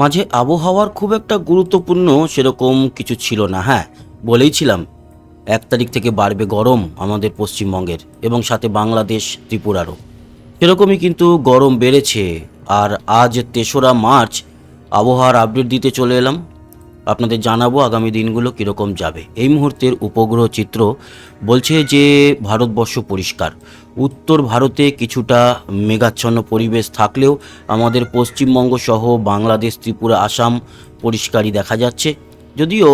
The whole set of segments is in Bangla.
মাঝে আবহাওয়ার খুব একটা গুরুত্বপূর্ণ সেরকম কিছু ছিল না হ্যাঁ বলেইছিলাম। এক তারিখ থেকে বাড়বে গরম আমাদের পশ্চিমবঙ্গের এবং সাথে বাংলাদেশ, ত্রিপুরারও। সেরকমই কিন্তু গরম বেড়েছে, আর আজ তেসরা মার্চ আবহাওয়ার আপডেট দিতে চলে এলাম। আপনাদের জানাব আগামী দিনগুলো কীরকম যাবে। এই মুহূর্তের উপগ্রহ চিত্র বলছে যে, ভারতবর্ষ পরিষ্কার। উত্তর ভারতে কিছুটা মেঘাচ্ছন্ন পরিবেশ থাকলেও আমাদের পশ্চিমবঙ্গ সহ বাংলাদেশ, ত্রিপুরা, আসাম পরিষ্কারই দেখা যাচ্ছে। যদিও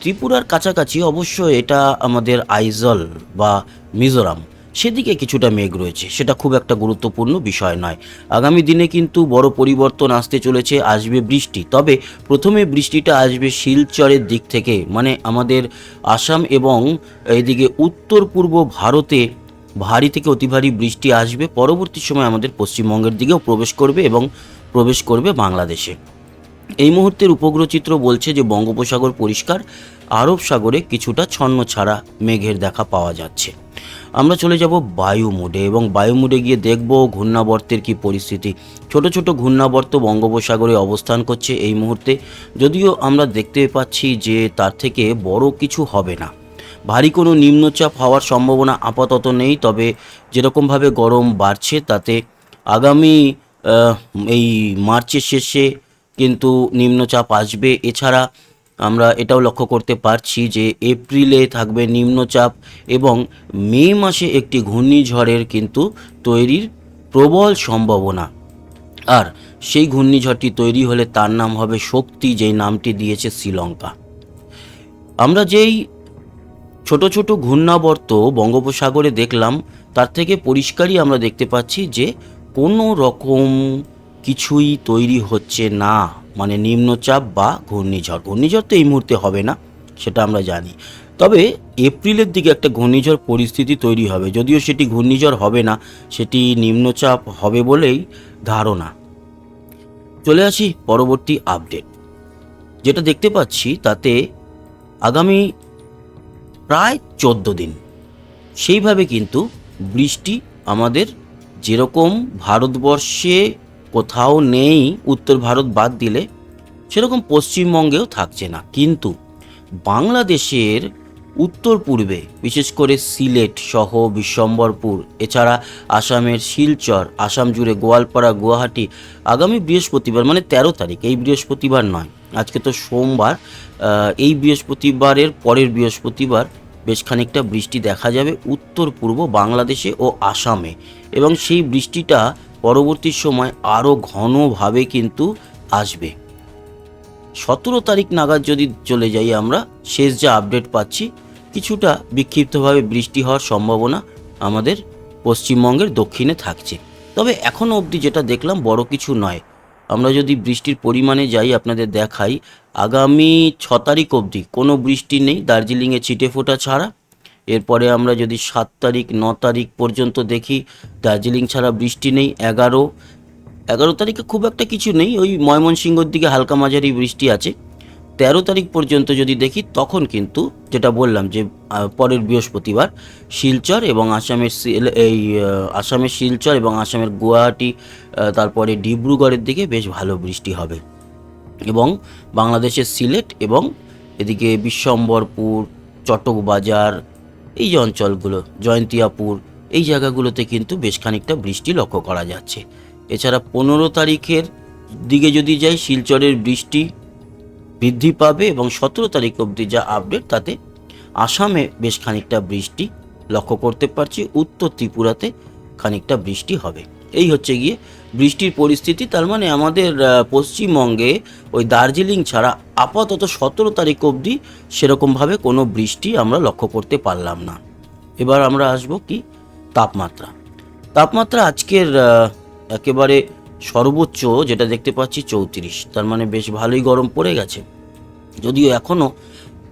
ত্রিপুরার কাছাকাছি অবশ্য এটা আমাদের আইজল বা মিজোরাম। সেদিকে কিছুটা মেঘ রয়েছে। সেটা খুব একটা গুরুত্বপূর্ণ বিষয় নয়। আগামী দিনে কিন্তু বড় পরিবর্তন আসতে চলেছে, আসবে বৃষ্টি। তবে প্রথমে বৃষ্টিটা আসবে শিলচরের দিক থেকে মানে আমাদের আসাম এবং এদিকে উত্তর পূর্ব ভারতে ভারী থেকে অতি ভারী বৃষ্টি আসবে। পরবর্তী সময় আমাদের পশ্চিমবঙ্গের দিকেও প্রবেশ করবে এবং প্রবেশ করবে বাংলাদেশে। এই মুহূর্তের উপগ্রহ চিত্র বলছে যে বঙ্গোপসাগর পরিষ্কার, আরব সাগরে কিছুটা ছন্ন ছাড়া মেঘের দেখা পাওয়া যাচ্ছে। আমরা চলে যাব বায়ু মোডে এবং বায়ু মোডে গিয়ে দেখব ঘূর্ণাবর্তের কি পরিস্থিতি। ছোট ছোট ঘূর্ণাবর্ত বঙ্গোপসাগরে অবস্থান করছে এই মুহূর্তে। যদিও আমরা দেখতে পাচ্ছি যে তার থেকে বড় কিছু হবে না। ভারী কোনো নিম্নচাপ হওয়ার সম্ভাবনা আপাতত নেই, তবে যেরকমভাবে গরম বাড়ছে তাতে আগামী এই মার্চের শেষে কিন্তু নিম্নচাপ আসবে। এছাড়া আমরা এটাও লক্ষ্য করতে পারছি যে এপ্রিলে থাকবে নিম্নচাপ এবং মে মাসে একটি ঘূর্ণিঝড়ের কিন্তু তৈরির প্রবল সম্ভাবনা। আর সেই ঘূর্ণিঝড়টি তৈরি হলে তার নাম হবে শক্তি, যেই নামটি দিয়েছে শ্রীলঙ্কা। আমরা যেই ছোট ছোট ঘূর্ণাবর্ত বঙ্গোপসাগরে দেখলাম, তার থেকে পরিষ্কারই আমরা দেখতে পাচ্ছি যে কোনো রকম কিছুই তৈরি হচ্ছে না। মানে নিম্নচাপ বা ঘূর্ণিঝড়। ঘূর্ণিঝড় তো এই মুহূর্তে হবে না, সেটা আমরা জানি। তবে এপ্রিলের দিকে একটা ঘূর্ণিঝড় পরিস্থিতি তৈরি হবে, যদিও সেটি ঘূর্ণিঝড় হবে না, সেটি নিম্নচাপ হবে বলেই ধারণা। চলে আসি পরবর্তী আপডেট। যেটা দেখতে পাচ্ছি তাতে আগামী প্রায় চোদ্দ দিন, সেইভাবে কিন্তু বৃষ্টি আমাদের যেরকম ভারতবর্ষে কোথাও নেই, উত্তর ভারত বাদ দিলে সেরকম পশ্চিমবঙ্গেও থাকছে না। কিন্তু বাংলাদেশের উত্তর পূর্বে, বিশেষ করে সিলেট সহ বিশ্বম্বরপুর এছাড়া আসামের শিলচর, আসাম জুড়ে গোয়ালপাড়া, গুয়াহাটি আগামী বৃহস্পতিবার মানে তেরো তারিখ, এই বৃহস্পতিবার নয়, আজকে তো সোমবার এই বৃহস্পতিবারের পরের বৃহস্পতিবার বেশ খানিকটা বৃষ্টি দেখা যাবে উত্তর পূর্ব বাংলাদেশে ও আসামে, এবং সেই বৃষ্টিটা পরবর্তী সময় আরও ঘনভাবে কিন্তু আসবে। সতেরো তারিখ নাগাদ যদি চলে যাই আমরা, শেষ যা আপডেট পাচ্ছি, কিছুটা বিক্ষিপ্তভাবে বৃষ্টি হওয়ার সম্ভাবনা আমাদের পশ্চিমবঙ্গের দক্ষিণে থাকছে। তবে এখনও অবধি যেটা দেখলাম বড় কিছু নয়। আমরা যদি বৃষ্টির পরিমাণে যাই আপনাদের দেখাই, আগামী ছ তারিখ অবধি কোনো বৃষ্টি নেই, দার্জিলিংয়ে ছিটে ফোটা ছাড়া। এরপরে আমরা যদি সাত তারিখ, ন তারিখ পর্যন্ত দেখি, দার্জিলিং ছাড়া বৃষ্টি নেই, এগারো এগারো তারিখে খুব একটা কিছু নেই, ওই ময়মনসিংহর দিকে হালকা মাঝারি বৃষ্টি আছে। তেরো তারিখ পর্যন্ত যদি দেখি, তখন কিন্তু যেটা বললাম যে পরের বৃহস্পতিবার শিলচর এবং আসামের এই আসামের শিলচর এবং আসামের গুয়াহাটি তারপরে ডিব্রুগড়ের দিকে বেশ ভালো বৃষ্টি হবে। এবং বাংলাদেশের সিলেট এবং এদিকে বিশ্বম্বরপুর, চটকবাজার এই অঞ্চলগুলো, জয়ন্তিয়াপুর, এই জায়গাগুলোতে কিন্তু বেশ খানিকটা বৃষ্টি লক্ষ্য করা যাচ্ছে। এছাড়া পনেরো তারিখের দিকে যদি যাই, শিলচরের বৃষ্টি বৃদ্ধি পাবে এবং সতেরো তারিখ অবধি যা আপডেট তাতে আসামে বেশ খানিকটা বৃষ্টি লক্ষ্য করতে পারছি। উত্তর ত্রিপুরাতে খানিকটা বৃষ্টি হবে। এই হচ্ছে গিয়ে বৃষ্টির পরিস্থিতি, তার মানে আমাদের পশ্চিমবঙ্গে ওই দার্জিলিং ছাড়া আপাতত সতেরো তারিখ অবধি সেরকমভাবে কোনো বৃষ্টি আমরা লক্ষ্য করতে পারলাম না। এবার আমরা আসব কি? তাপমাত্রা। তাপমাত্রা আজকের একেবারে সর্বোচ্চ যেটা দেখতে পাচ্ছি চৌত্রিশ, তার মানে বেশ ভালোই গরম পড়ে গেছে। যদিও এখনও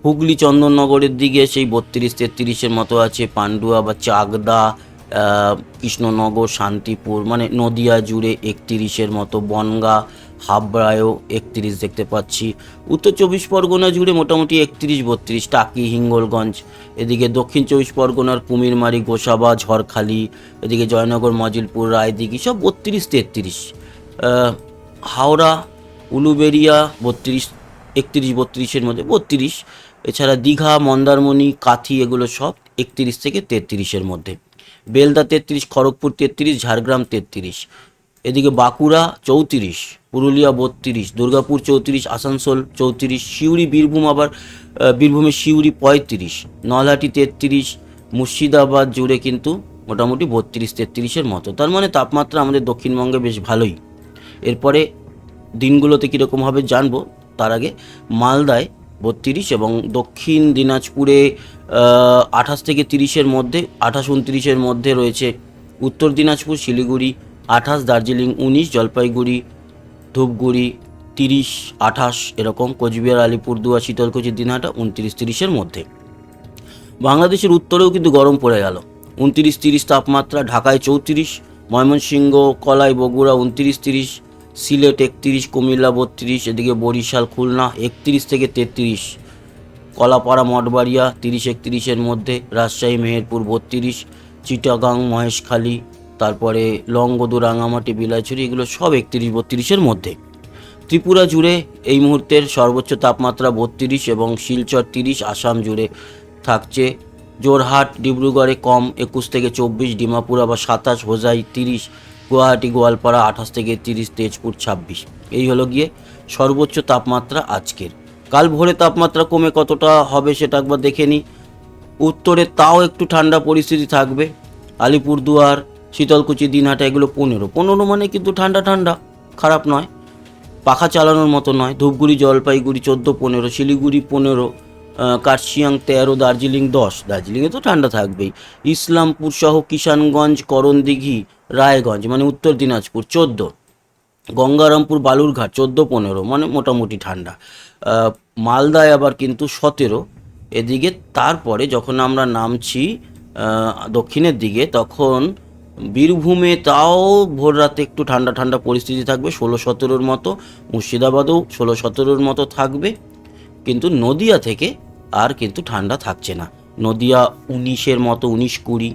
হুগলি, চন্দননগরের দিকে সেই বত্রিশ তেত্রিশের মতো আছে, পান্ডুয়া বা চাকদা কৃষ্ণনগর, শান্তিপুর মানে নদিয়া জুড়ে একত্রিশের মতো বনগা, হাবড়ায়ও একত্রিশ দেখতে পাচ্ছি। উত্তর চব্বিশ পরগনা জুড়ে মোটামুটি একত্রিশ, বত্রিশ, টাকি, হিঙ্গলগঞ্জ, এদিকে দক্ষিণ চব্বিশ পরগনার কুমিরমারি, গোসাবা, ঝড়খালি, এদিকে জয়নগর, মজিলপুর, রায়দিঘি, সব বত্রিশ, তেত্রিশ। হাওড়া, উলুবেরিয়া, বত্রিশ, একত্রিশ, বত্রিশের মধ্যে বত্রিশ। এছাড়া দীঘা, মন্দারমণি, কাথি, এগুলো সব একত্রিশ থেকে তেত্রিশের মধ্যে। বেলদা তেত্রিশ, খড়গপুর তেত্রিশ, ঝাড়গ্রাম তেত্রিশ। এদিকে বাঁকুড়া চৌত্রিশ, পুরুলিয়া বত্রিশ, দুর্গাপুর চৌত্রিশ, আসানসোল চৌত্রিশ, সিউড়ি, বীরভূম আবার বীরভূমের সিউড়ি পঁয়ত্রিশ, নলহাটি তেত্রিশ, মুর্শিদাবাদ জুড়ে কিন্তু মোটামুটি বত্রিশ, তেত্রিশের মতো। তার মানে তাপমাত্রা আমাদের দক্ষিণবঙ্গে বেশ ভালোই। এরপরে দিনগুলোতে কীরকম হবে জানব। তার আগে মালদায় বত্রিশ এবং দক্ষিণ দিনাজপুরে আঠাশ থেকে তিরিশের মধ্যে, আঠাশ উনত্রিশের মধ্যে রয়েছে উত্তর দিনাজপুর, শিলিগুড়ি, আঠাশ, দার্জিলিং উনিশ, জলপাইগুড়ি, ধূপগুড়ি তিরিশ, আঠাশ এরকম, কোচবিহার, আলিপুরদুয়ার, শীতলকুচি, দিনহাটা উনত্রিশ তিরিশের মধ্যে। বাংলাদেশের উত্তরেও কিন্তু গরম পড়ে গেল। উনত্রিশ তিরিশ তাপমাত্রা, ঢাকায় চৌত্রিশ, ময়মনসিংহ, কলাই, বগুড়া, উনত্রিশ তিরিশ সিলেট একত্রিশ, কুমিল্লা বত্রিশ, এদিকে বরিশাল, খুলনা একত্রিশ থেকে তেত্রিশ। কলাপাড়া, মঠবাড়িয়া তিরিশ, একত্রিশের মধ্যে, রাজশাহী, মেহেরপুর বত্রিশ, চিটাগাং, মহেশখালী, তারপরে লংগদু, রাঙামাটি, বিলাইছড়ি, এগুলো সব একত্রিশ, বত্রিশের মধ্যে। ত্রিপুরা জুড়ে এই মুহূর্তের সর্বোচ্চ তাপমাত্রা বত্রিশ এবং শিলচর তিরিশ, আসাম জুড়ে থাকছে জোরহাট, ডিব্রুগড়ে কম, একুশ থেকে চব্বিশ, ডিমাপুর বা সাতাশ, হোজাই তিরিশ গুয়াহাটি, গোয়ালপাড়া, আঠাশ থেকে তিরিশ, তেজপুর, ছাব্বিশ। এই হলো গিয়ে সর্বোচ্চ তাপমাত্রা আজকের। কাল ভোরে তাপমাত্রা কমে কতটা হবে সেটা একবার দেখে নিই। উত্তরে তাও একটু ঠান্ডা পরিস্থিতি থাকবে। আলিপুরদুয়ার, শীতলকুচি, দিনহাটা এগুলো পনেরো। পনেরো মানে কিন্তু ঠান্ডা ঠান্ডা। খারাপ নয়। পাখা চালানোর মতো নয়। ধূপগুড়ি, জলপাইগুড়ি চোদ্দ, পনেরো। শিলিগুড়ি পনেরো কার্শিয়াং তেরো, দার্জিলিং দশ। দার্জিলিংয়ে তো ঠান্ডা থাকবেই। ইসলামপুর সহ কিষানগঞ্জ, করণদিঘি রায়গঞ্জ মানে উত্তর দিনাজপুর, চোদ্দ। গঙ্গারামপুর, বালুরঘাট, চোদ্দ, পনেরো মানে মোটামুটি ঠান্ডা। মালদায় আবার কিন্তু সতেরো। এদিকে তারপরে যখন আমরা নামছি দক্ষিণের দিকে, তখন বীরভূমে তাও ভোর রাতে একটু ঠান্ডা ঠান্ডা পরিস্থিতি থাকবে। ষোলো, সতেরোর মতো, মুর্শিদাবাদেও ষোলো, সতেরোর মতো থাকবে। কিন্তু নদিয়া থেকে আর কিন্তু ঠান্ডা থাকছে না। নদিয়া উনিশের মতো, উনিশ কুড়ি।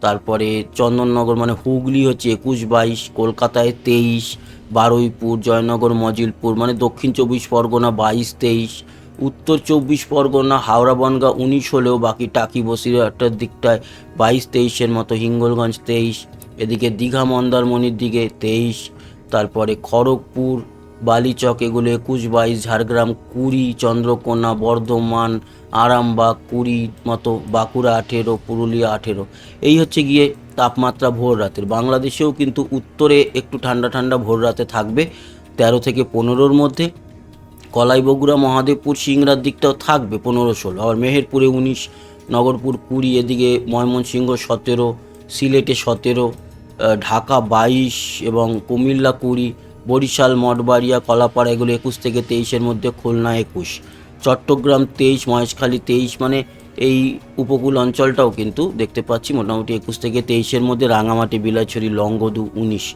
তারপরে চন্দননগর মানে হুগলি হচ্ছে একুশ বাইশ, কলকাতায় তেইশ, বারুইপুর, জয়নগর, মজিলপুর মানে দক্ষিণ চব্বিশ পরগনা বাইশ, তেইশ, উত্তর চব্বিশ পরগনা, হাওড়া, বনগা উনিশ হলেও বাকি টাকি বসিরহাটের দিকটায় বাইশ, তেইশের মতো হিঙ্গলগঞ্জ তেইশ, এদিকে দীঘা, মন্দারমণির দিকে তেইশ, তারপরে খড়গপুর বালিচক এগুলো একুশ বাইশ, ঝাড়গ্রাম কুড়ি, চন্দ্রকোনা, বর্ধমান, আরামবাগ কুড়ি মতো, বাঁকুড়া আঠেরো, পুরুলিয়া আঠেরো। এই হচ্ছে গিয়ে তাপমাত্রা ভোর রাতের। বাংলাদেশেও কিন্তু উত্তরে একটু ঠান্ডা ঠান্ডা ভোর রাতে থাকবে, তেরো থেকে পনেরোর মধ্যে। কলাই বগুড়া মহাদেবপুর, সিংড়ার দিকটাও থাকবে পনেরো ষোলো। আবার মেহেরপুরে উনিশ, নগরপুর কুড়ি, এদিকে ময়মনসিংহ সতেরো, সিলেটে সতেরো ঢাকা বাইশ এবং কুমিল্লা কুড়ি বরিশাল, মঠবাড়িয়া, কলাপাড়া, এগুলো একুশ থেকে তেইশের মধ্যে খুলনা একুশ। চট্টগ্রাম তেইশ, মহেশখালী তেইশ মানে এই উপকূল অঞ্চলটাও কিন্তু দেখতে পাচ্ছি মোটামুটি একুশ থেকে তেইশের মধ্যে রাঙামাটি বিলাইছড়ি লংগদু উনিশ।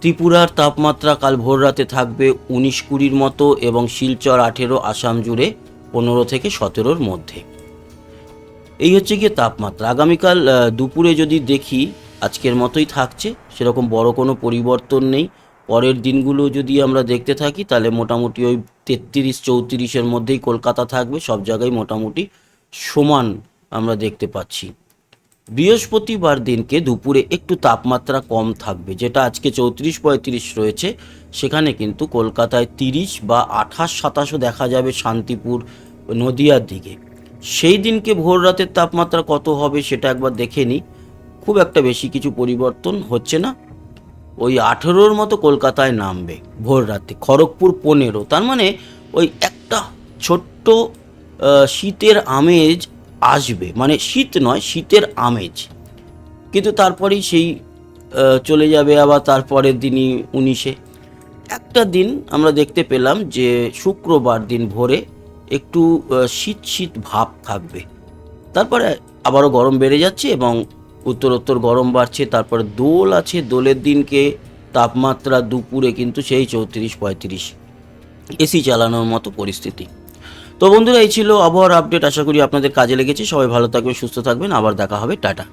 ত্রিপুরার তাপমাত্রা কাল ভোর রাতে থাকবে উনিশ কুড়ির মতো এবং শিলচর আঠেরো, আসাম জুড়ে পনেরো থেকে সতেরোর মধ্যে। এই হচ্ছে গিয়ে তাপমাত্রা। আগামীকাল দুপুরে যদি দেখি আজকের মতোই থাকছে, সেরকম বড় কোনো পরিবর্তন নেই। পরের দিনগুলো যদি আমরা দেখতে থাকি, তাহলে মোটামুটি ওই তেত্রিশ, চৌত্রিশের মধ্যেই কলকাতা থাকবে। সব জায়গায় মোটামুটি সমান আমরা দেখতে পাচ্ছি। বৃহস্পতিবার দিনকে দুপুরে একটু তাপমাত্রা কম থাকবে, যেটা আজকে চৌত্রিশ, পঁয়ত্রিশ রয়েছে। সেখানে কিন্তু কলকাতায় তিরিশ বা আঠাশ, সাতাশও দেখা যাবে শান্তিপুর, নদিয়ার দিকে। সেই দিনকে ভোর রাতের তাপমাত্রা কত হবে সেটা একবার দেখে নিই। খুব একটা বেশি কিছু পরিবর্তন হচ্ছে না। ওই আঠেরোর মতো কলকাতায় নামবে ভোর রাতে, খড়গপুর পনেরো। তার মানে ওই একটা ছোট্ট শীতের আমেজ আসবে। মানে শীত নয়, শীতের আমেজ। কিন্তু তারপরেই সেই চলে যাবে আবার তারপরের দিনই উনিশে। একটা দিন আমরা দেখতে পেলাম যে শুক্রবার দিন ভোরে একটু শীত শীত ভাব থাকবে। তারপরে আবারও গরম বেড়ে যাচ্ছে এবং উত্তরোত্তর গরম বাড়ছে, তারপর দোল আছে, দোলের দিনকে তাপমাত্রা দুপুরে কিন্তু সেই চৌত্রিশ, পঁয়ত্রিশ। এসি চালানোর মতো পরিস্থিতি। তো বন্ধুরা, এই ছিল আবহাওয়ার আপডেট। আশা করি আপনাদের কাজে লেগেছে। সবাই ভালো থাকবেন, সুস্থ থাকবেন। আবার দেখা হবে। টাটা।